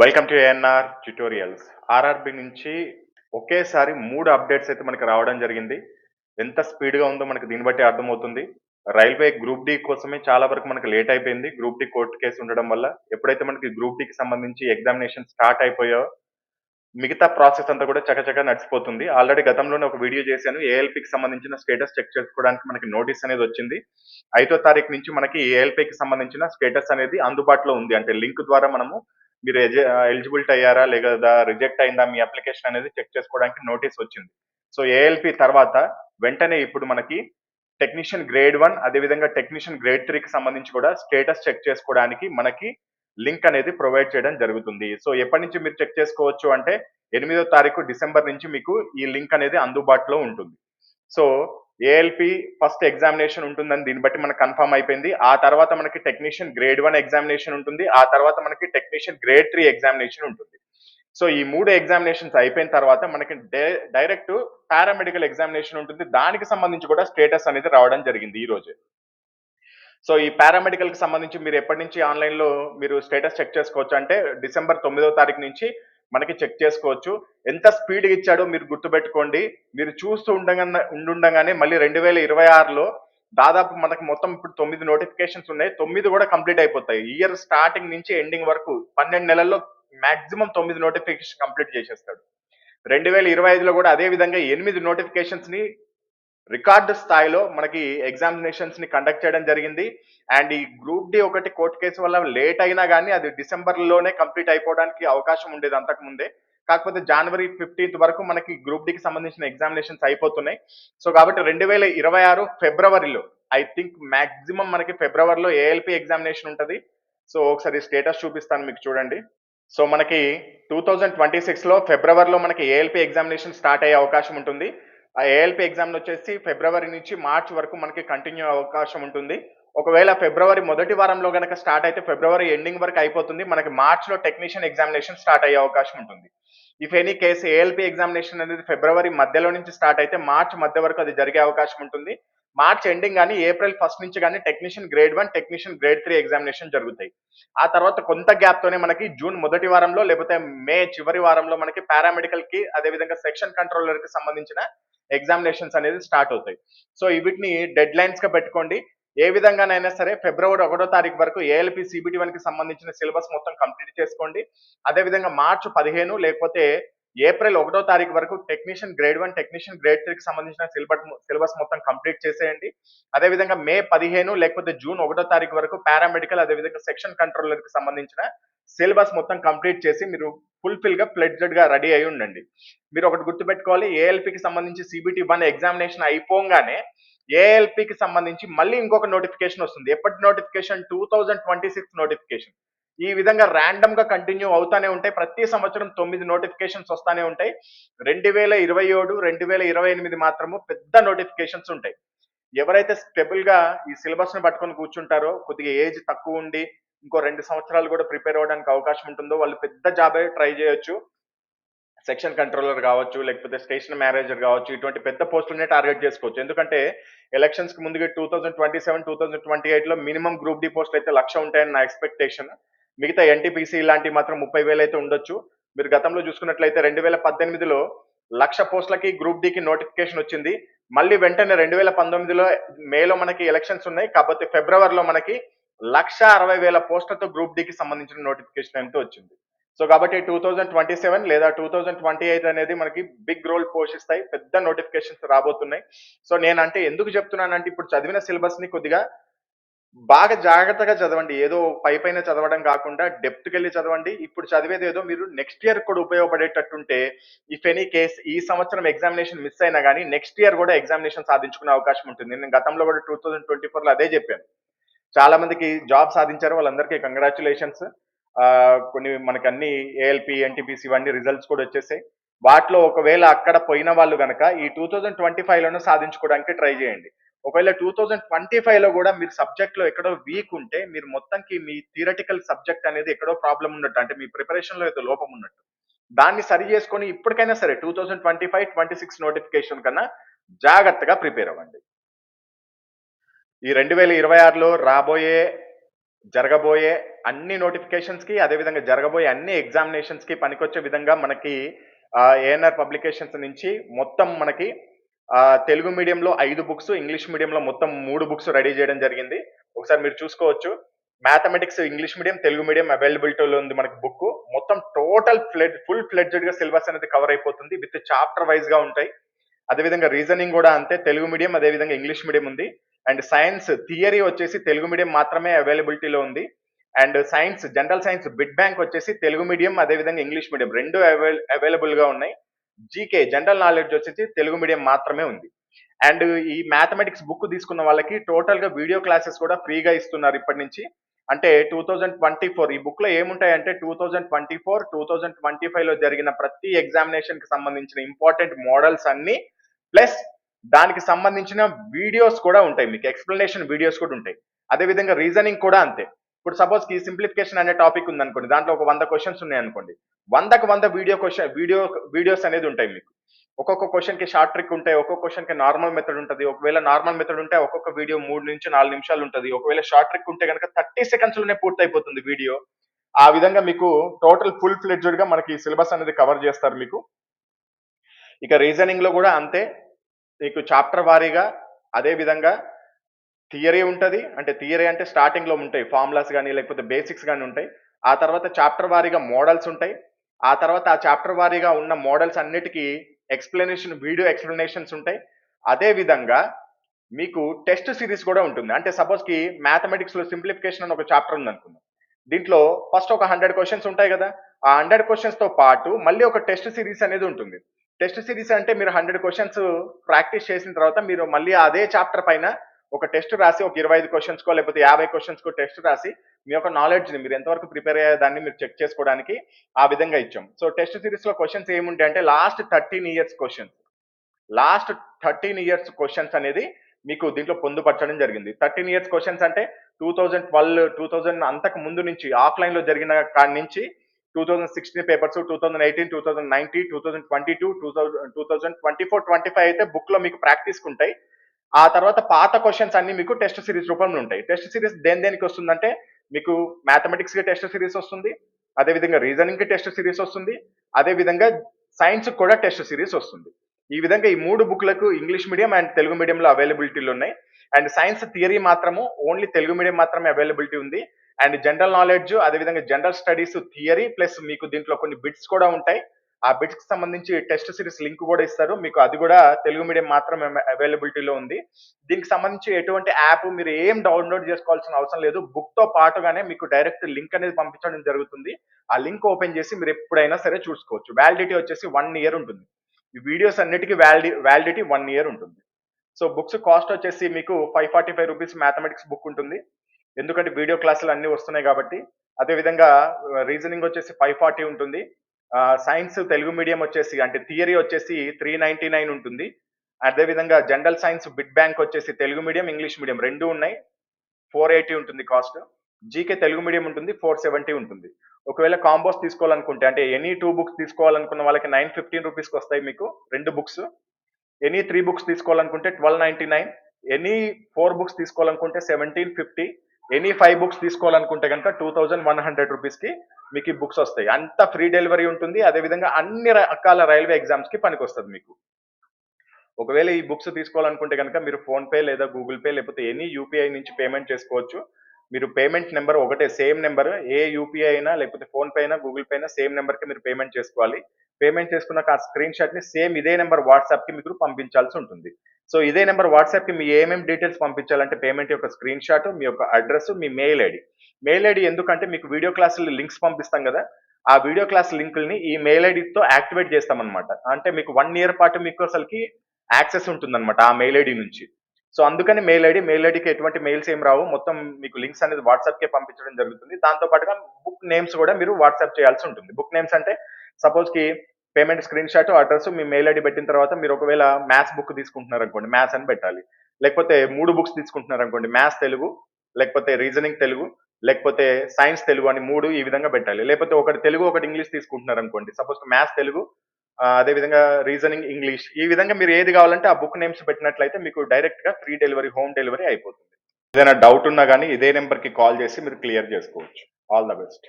Welcome to ANR tutorials RRB నుంచి ఒకేసారి మూడు అప్డేట్స్ అయితే మనకి రావడం జరిగింది. ఎంత స్పీడ్గా ఉందో మనకి దీన్ని బట్టి అర్థమవుతుంది. రైల్వే గ్రూప్ డి కోసమే చాలా వరకు మనకి లేట్ అయిపోయింది. గ్రూప్ డి కోర్టు కేసు ఉండడం వల్ల ఎప్పుడైతే మనకి గ్రూప్ డికి సంబంధించి ఎగ్జామినేషన్ స్టార్ట్ అయిపోయో మిగతా ప్రాసెస్ అంతా కూడా చకచక నడిచిపోతుంది. ఆల్రెడీ గతంలోనే ఒక వీడియో చేశాను. ఏఎల్పికి సంబంధించిన స్టేటస్ చెక్ చేసుకోవడానికి మనకి నోటీస్ అనేది వచ్చింది. ఐదో తారీఖు నుంచి మనకి ఏఎల్పికి సంబంధించిన స్టేటస్ అనేది అందుబాటులో ఉంది. అంటే లింక్ ద్వారా మనము మీరు ఎలిజిబిలిటీ అయ్యారా లేదా రిజెక్ట్ అయిందా మీ అప్లికేషన్ అనేది చెక్ చేసుకోవడానికి నోటీస్ వచ్చింది. సో ఏఎల్పి తర్వాత వెంటనే ఇప్పుడు మనకి టెక్నీషియన్ గ్రేడ్ వన్ అదేవిధంగా టెక్నీషియన్ గ్రేడ్ త్రీకి సంబంధించి కూడా స్టేటస్ చెక్ చేసుకోవడానికి మనకి లింక్ అనేది ప్రొవైడ్ చేయడం జరుగుతుంది. సో ఎప్పటి నుంచి మీరు చెక్ చేసుకోవచ్చు అంటే ఎనిమిదో తారీఖు డిసెంబర్ నుంచి మీకు ఈ లింక్ అనేది అందుబాటులో ఉంటుంది. సో ఏఎల్పి ఫస్ట్ ఎగ్జామినేషన్ ఉంటుందని దీన్ని బట్టి మనకు కన్ఫర్మ్ అయిపోయింది. ఆ తర్వాత మనకి టెక్నీషియన్ గ్రేడ్ వన్ ఎగ్జామినేషన్ ఉంటుంది. ఆ తర్వాత మనకి టెక్నీషియన్ గ్రేడ్ త్రీ ఎగ్జామినేషన్ ఉంటుంది. సో ఈ మూడు ఎగ్జామినేషన్స్ అయిపోయిన తర్వాత మనకి డైరెక్ట్ పారామెడికల్ ఎగ్జామినేషన్ ఉంటుంది. దానికి సంబంధించి కూడా స్టేటస్ అనేది రావడం జరిగింది ఈ రోజు. సో ఈ పారామెడికల్కి సంబంధించి మీరు ఎప్పటి నుంచి ఆన్లైన్లో మీరు స్టేటస్ చెక్ చేసుకోవచ్చు అంటే డిసెంబర్ తొమ్మిదో తారీఖు నుంచి మనకి చెక్ చేసుకోవచ్చు. ఎంత స్పీడ్గా ఇచ్చాడో మీరు గుర్తుపెట్టుకోండి. మీరు చూస్తూ ఉండగా ఉండుండగానే మళ్ళీ రెండు వేల ఇరవై ఆరులో దాదాపు మనకి మొత్తం ఇప్పుడు తొమ్మిది నోటిఫికేషన్స్ ఉన్నాయి. తొమ్మిది కూడా కంప్లీట్ అయిపోతాయి. ఇయర్ స్టార్టింగ్ నుంచి ఎండింగ్ వరకు పన్నెండు నెలల్లో మాక్సిమం తొమ్మిది నోటిఫికేషన్ కంప్లీట్ చేసేస్తాడు. రెండు వేల ఇరవై ఐదులో కూడా అదే విధంగా ఎనిమిది నోటిఫికేషన్స్ని రికార్డు స్థాయిలో మనకి ఎగ్జామినేషన్స్ని కండక్ట్ చేయడం జరిగింది. అండ్ ఈ గ్రూప్ డి ఒకటి కోర్టు కేసు వల్ల లేట్ అయినా కానీ అది డిసెంబర్లోనే కంప్లీట్ అయిపోవడానికి అవకాశం ఉండేది అంతకు ముందే కాకపోతే జనవరి ఫిఫ్టీన్త్ వరకు మనకి గ్రూప్ డికి సంబంధించిన ఎగ్జామినేషన్స్ అయిపోతున్నాయి. సో కాబట్టి రెండు వేల ఇరవై ఆరు ఫిబ్రవరిలో ఐ థింక్ మాక్సిమం మనకి ఫిబ్రవరిలో ఏఎల్పి ఎగ్జామినేషన్ ఉంటుంది. సో ఒకసారి స్టేటస్ చూపిస్తాను మీకు చూడండి. సో మనకి టూ థౌజండ్ ట్వంటీ సిక్స్లో ఫిబ్రవరిలో మనకి ఏఎల్పి ఎగ్జామినేషన్ స్టార్ట్ అయ్యే అవకాశం ఉంటుంది. ఆ ఏఎల్పి ఎగ్జామ్లు వచ్చేసి ఫిబ్రవరి నుంచి మార్చ్ వరకు మనకి కంటిన్యూ అవకాశం ఉంటుంది. ఒకవేళ ఫిబ్రవరి మొదటి వారంలో కనుక స్టార్ట్ అయితే ఫిబ్రవరి ఎండింగ్ వరకు అయిపోతుంది. మనకి మార్చ్లో టెక్నీషియన్ ఎగ్జామినేషన్ స్టార్ట్ అయ్యే అవకాశం ఉంటుంది. If any case ALP examination అనేది ఫిబ్రవరి మధ్యలో నుంచి స్టార్ట్ అయితే మార్చ్ మధ్య వరకు అది జరిగే అవకాశం ఉంటుంది. మార్చ్ ఎండింగ్ కానీ ఏప్రిల్ ఫస్ట్ నుంచి కానీ technician grade one technician grade three examination జరుగుతాయి. ఆ తర్వాత కొంత గ్యాప్ తోనే మనకి జూన్ మొదటి వారంలో లేకపోతే మే చివరి వారంలో మనకి పారామెడికల్కి అదేవిధంగా సెక్షన్ కంట్రోలర్కి సంబంధించిన ఎగ్జామినేషన్స్ అనేది స్టార్ట్ అవుతాయి. సో వీటిని డెడ్ లైన్స్గా పెట్టుకోండి. ఏ విధంగానైనా సరే ఫిబ్రవరి ఒకటో తారీఖు వరకు ఏఎల్పి సిబిటి వన్కి సంబంధించిన సిలబస్ మొత్తం కంప్లీట్ చేసుకోండి. అదేవిధంగా మార్చి పదిహేను లేకపోతే ఏప్రిల్ ఒకటో తారీఖు వరకు technician grade one technician grade త్రీకి సంబంధించిన సిలబస్ సిలబస్ మొత్తం కంప్లీట్ చేసేయండి. అదేవిధంగా మే పదిహేను లేకపోతే జూన్ ఒకటో తారీఖు వరకు పారామెడికల్ అదేవిధంగా సెక్షన్ కంట్రోలర్కి సంబంధించిన సిలబస్ మొత్తం కంప్లీట్ చేసి మీరు ఫుల్ఫిల్గా ప్లెడ్జెడ్గా రెడీ అయి ఉండండి. మీరు ఒకటి గుర్తుపెట్టుకోవాలి ఏఎల్పికి సంబంధించి సిబిటి వన్ ఎగ్జామినేషన్ అయిపోగానే ఏఎల్పికి సంబంధించి మళ్ళీ ఇంకొక నోటిఫికేషన్ వస్తుంది. ఎప్పటి notification two thousand twenty six notification ఈ విధంగా ర్యాండమ్గా కంటిన్యూ అవుతానే ఉంటాయి. ప్రతి సంవత్సరం తొమ్మిది నోటిఫికేషన్స్ వస్తానే ఉంటాయి. రెండు వేల ఇరవై ఏడు రెండు వేల ఇరవై ఎనిమిది మాత్రము పెద్ద నోటిఫికేషన్స్ ఉంటాయి. ఎవరైతే స్టెబుల్గా ఈ సిలబస్ను పట్టుకొని కూర్చుంటారో కొద్దిగా ఏజ్ తక్కువ ఉండి ఇంకో రెండు సంవత్సరాలు కూడా ప్రిపేర్ అవ్వడానికి అవకాశం ఉంటుందో వాళ్ళు పెద్ద జాబే ట్రై చేయొచ్చు. సెక్షన్ కంట్రోలర్ కావచ్చు లేకపోతే స్టేషన్ మేనేజర్ కావచ్చు ఇటువంటి పెద్ద పోస్టులనే టార్గెట్ చేసుకోవచ్చు. ఎందుకంటే ఎలక్షన్స్కి ముందుగా two thousand twenty seven two thousand twenty ఎయిట్లో మినిమం గ్రూప్ డి పోస్ట్ అయితే లక్ష ఉంటాయని నా ఎక్స్పెక్టేషన్ మిగతా ఎన్టీపీసీ ఇలాంటివి మాత్రం ముప్పై వేలు అయితే ఉండొచ్చు. మీరు గతంలో చూసుకున్నట్లయితే రెండు వేల పద్దెనిమిదిలో లక్ష పోస్టులకి గ్రూప్ డికి నోటిఫికేషన్ వచ్చింది. మళ్ళీ వెంటనే రెండు వేల పంతొమ్మిదిలో మేలో మనకి ఎలక్షన్స్ ఉన్నాయి. కాకపోతే ఫిబ్రవరిలో మనకి లక్ష అరవై వేల పోస్టులతో గ్రూప్ డికి సంబంధించిన నోటిఫికేషన్ అయితే వచ్చింది. సో కాబట్టి టూ థౌజండ్ ట్వంటీ సెవెన్ లేదా టూ థౌజండ్ ట్వంటీ ఎయిట్ అనేది మనకి బిగ్ రోల్ పోషిస్తాయి. పెద్ద నోటిఫికేషన్స్ రాబోతున్నాయి. సో నేనంటే ఎందుకు చెప్తున్నానంటే ఇప్పుడు చదివిన సిలబస్ని కొద్దిగా బాగా జాగ్రత్తగా చదవండి. ఏదో పై పైన చదవడం కాకుండా డెప్త్ వెళ్ళి చదవండి. ఇప్పుడు చదివేది ఏదో మీరు నెక్స్ట్ ఇయర్ కూడా ఉపయోగపడేటట్టుంటే ఇఫ్ ఎనీ కేస్ ఈ సంవత్సరం ఎగ్జామినేషన్ మిస్ అయినా కానీ నెక్స్ట్ ఇయర్ కూడా ఎగ్జామినేషన్ సాధించుకునే అవకాశం ఉంటుంది. నేను గతంలో కూడా టూ థౌజండ్ ట్వంటీ ఫోర్లో అదే చెప్పాను. చాలా మందికి జాబ్ సాధించారు. వాళ్ళందరికీ కంగ్రాచులేషన్స్ కొన్ని మనకి అన్ని ఏఎల్పి ఎన్టీపీసీ ఇవన్నీ రిజల్ట్స్ కూడా వచ్చేసాయి. వాటిలో ఒకవేళ అక్కడ పోయిన వాళ్ళు కనుక ఈ టూ థౌజండ్ ట్వంటీ ఫైవ్లోనే సాధించుకోవడానికి ట్రై చేయండి. ఒకవేళ టూ థౌజండ్ ట్వంటీ ఫైవ్లో కూడా మీరు సబ్జెక్ట్లో ఎక్కడో వీక్ ఉంటే మీరు మొత్తంకి మీ థియరటికల్ సబ్జెక్ట్ అనేది ఎక్కడో ప్రాబ్లం ఉన్నట్టు అంటే మీ ప్రిపరేషన్లో ఏదో లోపం ఉన్నట్టు దాన్ని సరి చేసుకొని ఇప్పటికైనా సరే two thousand twenty five twenty six notification కన్నా జాగ్రత్తగా ప్రిపేర్ అవ్వండి. ఈ రెండు వేల ఇరవై ఆరులో రాబోయే జరగబోయే అన్ని నోటిఫికేషన్స్‌కి అదేవిధంగా జరగబోయే అన్ని ఎగ్జామినేషన్స్‌కి పనికొచ్చే విధంగా మనకి ఏఎన్ఆర్ పబ్లికేషన్స్ నుంచి మొత్తం మనకి తెలుగు మీడియంలో ఐదు బుక్స్, ఇంగ్లీష్ మీడియంలో మొత్తం మూడు బుక్స్ రెడీ చేయడం జరిగింది. ఒకసారి మీరు చూసుకోవచ్చు. Mathematics English medium, Telugu medium అవైలబిలిటీలో ఉంది మనకి బుక్. మొత్తం టోటల్ ఫ్లెడ్ ఫుల్ ఫ్లెడ్జ్డ్‌గా సిలబస్ అనేది కవర్ అయిపోతుంది. విత్ చాప్టర్ వైస్‌గా ఉంటాయి. అదేవిధంగా రీజనింగ్ కూడా అంతే తెలుగు మీడియం అదేవిధంగా ఇంగ్లీష్ మీడియం ఉంది. అండ్ సైన్స్ థియరీ వచ్చేసి తెలుగు మీడియం మాత్రమే అవైలబిలిటీలో ఉంది. And science general science bit bank వచ్చేసి తెలుగు మీడియం అదేవిధంగా ఇంగ్లీష్ మీడియం రెండు అవైలబుల్గా ఉన్నాయి. జీకే జనరల్ నాలెడ్జ్ వచ్చేసి తెలుగు మీడియం మాత్రమే ఉంది. అండ్ ఈ మ్యాథమెటిక్స్ బుక్ తీసుకున్న వాళ్ళకి టోటల్‌గా వీడియో క్లాసెస్ కూడా ఫ్రీగా ఇస్తున్నారు ఇప్పటి నుంచి. అంటే 2024 ఈ బుక్‌లో ఏముంటాయంటే 2024, 2025లో జరిగిన ప్రతి ఎగ్జామినేషన్‌కి సంబంధించిన ఇంపార్టెంట్ మోడల్స్ అన్నీ ప్లస్ దానికి సంబంధించిన వీడియోస్ కూడా ఉంటాయి. మీకు ఎక్స్‌ప్లనేషన్ వీడియోస్ కూడా ఉంటాయి. అదే విధంగా రీజనింగ్ కూడా అంతే. ఇప్పుడు సపోజ్‌కి సింప్లిఫికేషన్ అనే టాపిక్ ఉందనుకోండి. దాంట్లో ఒక వంద క్వశ్చన్స్ ఉన్నాయి అనుకోండి వందకు వంద వీడియో క్వశ్చన్ వీడియో వీడియోస్ అనేది ఉంటాయి మీకు. ఒక్కొక్క క్వశ్చన్కి షార్ట్ ట్రిక్ ఉంటాయి. ఒక్కొక్క క్వశ్చన్కి నార్మల్ మెథడ్ ఉంటుంది ఒకవేళ నార్మల్ మెథడ్ ఉంటే ఒక్కొక్క వీడియో 3-4 నిమిషాలు ఉంటది. ఒకవేళ షార్ట్ ట్రిక్ ఉంటే గనుక 30 సెకండ్స్‌లోనే పూర్తయిపోతుంది వీడియో. ఆ విధంగా మీకు టోటల్ ఫుల్ ఫ్లెడ్జ్డ్‌గా మనకి సిలబస్ అనేది కవర్ చేస్తారు మీకు. ఇక రీజనింగ్లో కూడా అంతే. మీకు చాప్టర్ వారీగా అదే విధంగా థియరీ ఉంటుంది అంటే థియరీ అంటే స్టార్టింగ్‌లో ఉంటాయి. ఫార్ములాస్ కానీ లేకపోతే బేసిక్స్ కానీ ఉంటాయి. ఆ తర్వాత చాప్టర్ వారీగా మోడల్స్ ఉంటాయి. ఆ తర్వాత ఆ చాప్టర్ వారీగా ఉన్న మోడల్స్ అన్నిటికీ ఎక్స్‌ప్లనేషన్ వీడియో ఎక్స్‌ప్లనేషన్స్ ఉంటాయి. అదే విధంగా మీకు టెస్ట్ సిరీస్ కూడా ఉంటుంది. అంటే సపోజ్‌కి మ్యాథమెటిక్స్‌లో సింప్లిఫికేషన్ అని ఒక చాప్టర్ ఉంది అనుకుందాం దీంట్లో ఫస్ట్ ఒక హండ్రెడ్ క్వశ్చన్స్ ఉంటాయి కదా! ఆ హండ్రెడ్ క్వశ్చన్స్తో పాటు మళ్ళీ ఒక టెస్ట్ సిరీస్ అనేది ఉంటుంది. టెస్ట్ సిరీస్ అంటే మీరు హండ్రెడ్ క్వశ్చన్స్ ప్రాక్టీస్ చేసిన తర్వాత మీరు మళ్ళీ అదే చాప్టర్ పైన ఒక టెస్ట్ రాసి ఒక ఇరవై ఐదు క్వశ్చన్స్కో లేకపోతే యాభై క్వశ్చన్స్కో టెస్ట్ రాసి మీ యొక్క నాలెడ్జ్‌ని మీరు ఎంతవరకు ప్రిపేర్ అయ్యే దాన్ని మీరు చెక్ చేసుకోవడానికి ఆ విధంగా ఇచ్చాం. సో టెస్ట్ సిరీస్లో క్వశ్చన్స్ ఏముంటాయి అంటే last 13 years questions last 13 years questions అనేది మీకు దీంట్లో పొందుపరచడం జరిగింది. 13 ఇయర్స్ క్వశ్చన్స్ అంటే 2012, 2000 అంతకు ముందు నుంచి ఆఫ్‌లైన్‌లో జరిగిన కాడి నుంచి 2016 papers, two thousand eighteen two thousand nineteen two thousand twenty two two thousand twenty four twenty five అయితే బుక్‌లో మీకు ప్రాక్టీస్‌కి ఉంటాయి. ఆ తర్వాత పాత క్వశ్చన్స్ అన్నీ మీకు టెస్ట్ సిరీస్ రూపంలో ఉంటాయి. టెస్ట్ సిరీస్ దేని దేనికి వస్తుందంటే మీకు మ్యాథమెటిక్స్‌కి టెస్ట్ సిరీస్ వస్తుంది. అదే విధంగా రీజనింగ్‌కి టెస్ట్ సిరీస్ వస్తుంది. అదే విధంగా కూడా టెస్ట్ సిరీస్ వస్తుంది. ఈ విధంగా ఈ మూడు బుక్‌లకు ఇంగ్లీష్ మీడియం అండ్ తెలుగు మీడియంలో అవైలబిలిటీలు ఉన్నాయి. అండ్ సైన్స్ థియరీ మాత్రము ఓన్లీ తెలుగు మీడియం మాత్రమే అవైలబిలిటీ ఉంది. అండ్ జనరల్ నాలెడ్జ్ అదే విధంగా జనరల్ స్టడీస్ థియరీ ప్లస్ మీకు దీంట్లో కొన్ని బిట్స్ కూడా ఉంటాయి. ఆ బిట్స్‌కి సంబంధించి టెస్ట్ సిరీస్ లింక్ కూడా ఇస్తారు. మీకు అది కూడా తెలుగు మీడియం మాత్రమే అవైలబిలిటీలో ఉంది. దీనికి సంబంధించి ఎటువంటి యాప్ మీరు ఏం డౌన్‌లోడ్ చేసుకోవాల్సిన అవసరం లేదు. బుక్తో పాటుగానే మీకు డైరెక్ట్ లింక్ అనేది పంపించడం జరుగుతుంది. ఆ లింక్ ఓపెన్ చేసి మీరు ఎప్పుడైనా సరే చూసుకోవచ్చు. వ్యాలిడిటీ వచ్చేసి వన్ ఇయర్ ఉంటుంది. ఈ వీడియోస్ అన్నిటికీ వ్యాలిడి వ్యాలిడిటీ వన్ ఇయర్ ఉంటుంది. సో బుక్స్ కాస్ట్ వచ్చేసి మీకు five forty five rupees mathematics book ఉంటుంది. ఎందుకంటే వీడియో క్లాసులు అన్నీ వస్తున్నాయి కాబట్టి. అదే విధంగా రీజనింగ్ uh, వచ్చేసి 540 ఉంటుంది. సైన్స్ తెలుగు మీడియం వచ్చేసి అంటే థియరీ వచ్చేసి 399 ఉంటుంది. అదే విధంగా జనరల్ సైన్స్ బిడ్ బ్యాంక్ వచ్చేసి తెలుగు మీడియం, ఇంగ్లీష్ మీడియం రెండు ఉన్నాయి. 480 ఉంటుంది కాస్ట్. జీకే తెలుగు మీడియం ఉంటుంది. 470 ఉంటుంది. ఒకవేళ కాంబోస్ తీసుకోవాలనుకుంటే అంటే ఎనీ టూ బుక్స్ తీసుకోవాలనుకున్న వాళ్ళకి 915 రూపీస్‌కి వస్తాయి మీకు రెండు బుక్స్. ఎనీ త్రీ బుక్స్ తీసుకోవాలనుకుంటే 1299. ఎనీ ఫోర్ బుక్స్ తీసుకోవాలనుకుంటే 1750. ఎనీ ఫైవ్ బుక్స్ తీసుకోవాలనుకుంటే కనుక టూ థౌజండ్ వన్ హండ్రెడ్ రూపీస్‌కి మీకు ఈ బుక్స్ వస్తాయి. అంత ఫ్రీ డెలివరీ ఉంటుంది. అదే విధంగా అన్ని రకాల రైల్వే ఎగ్జామ్స్‌కి వస్తుంది మీకు. ఒకవేళ ఈ బుక్స్ తీసుకోవాలనుకుంటే కనుక మీరు ఫోన్‌పే లేదా గూగుల్ పే లేకపోతే ఎనీ యూపీఐ నుంచి పేమెంట్ చేసుకోవచ్చు. మీరు పేమెంట్ నెంబర్ ఒకటే సేమ్ నెంబర్ ఏ యూపీఐ అయినా లేకపోతే ఫోన్‌పే అయినా, గూగుల్ పే అయినా సేమ్ నెంబర్కి మీరు పేమెంట్ చేసుకోవాలి. పేమెంట్ చేసుకున్నాక ఆ స్క్రీన్ షాట్‌ని సేమ్ ఇదే నెంబర్ వాట్సాప్‌కి మీకు పంపించాల్సి ఉంటుంది. సో ఇదే నెంబర్ వాట్సాప్‌కి మీ ఏమేం డీటెయిల్స్ పంపించాలంటే పేమెంట్ యొక్క స్క్రీన్ షాట్, మీ యొక్క అడ్రస్ మీ మెయిల్ ఐడి మెయిల్ ఐడి ఎందుకంటే మీకు వీడియో క్లాసులు లింక్స్ పంపిస్తాం కదా! ఆ వీడియో క్లాస్ లింకుల్ని ఈ మెయిల్ ఐడితో యాక్టివేట్ చేస్తామన్నమాట. అంటే మీకు వన్ ఇయర్ పాటు మీకు అసలుకి యాక్సెస్ ఉంటుందన్నమాట ఆ మెయిల్ ఐడి నుంచి. సో అందుకని మెయిల్ ఐడి మెయిల్ ఐడికి ఎటువంటి మెయిల్స్ ఏమి రావు. మొత్తం మీకు లింక్స్ అనేది వాట్సాప్‌కే పంపించడం జరుగుతుంది. దాంతో పాటుగా బుక్ నేమ్స్ కూడా మీరు వాట్సాప్ చేయాల్సి ఉంటుంది. బుక్ నేమ్స్ అంటే సపోజ్‌కి పేమెంట్ స్క్రీన్ షాట్, అడ్రస్ మీ మెయిల్ ఐడి పెట్టిన తర్వాత మీరు ఒకవేళ మ్యాథ్స్ బుక్ తీసుకుంటున్నారు అనుకోండి మ్యాథ్స్ అని పెట్టాలి. లేకపోతే మూడు బుక్స్ తీసుకుంటున్నారు అనుకోండి మ్యాథ్స్ తెలుగు, లేకపోతే రీజనింగ్ తెలుగు, లేకపోతే సైన్స్ తెలుగు అని మూడు ఈ విధంగా పెట్టాలి. లేకపోతే ఒకటి తెలుగు, ఒకటి ఇంగ్లీష్ తీసుకుంటున్నారు అనుకోండి సపోజ్ మ్యాథ్స్ తెలుగు అదే విధంగా రీజనింగ్ ఇంగ్లీష్ ఈ విధంగా మీరు ఏది కావాలంటే ఆ బుక్ నేమ్స్ పెట్టినట్లయితే మీకు డైరెక్ట్గా ఫ్రీ డెలివరీ, హోమ్ డెలివరీ అయిపోతుంది. ఏదైనా డౌట్ ఉన్నా కానీ ఇదే నెంబర్కి కాల్ చేసి మీరు క్లియర్ చేసుకోవచ్చు ఆల్ ద బెస్ట్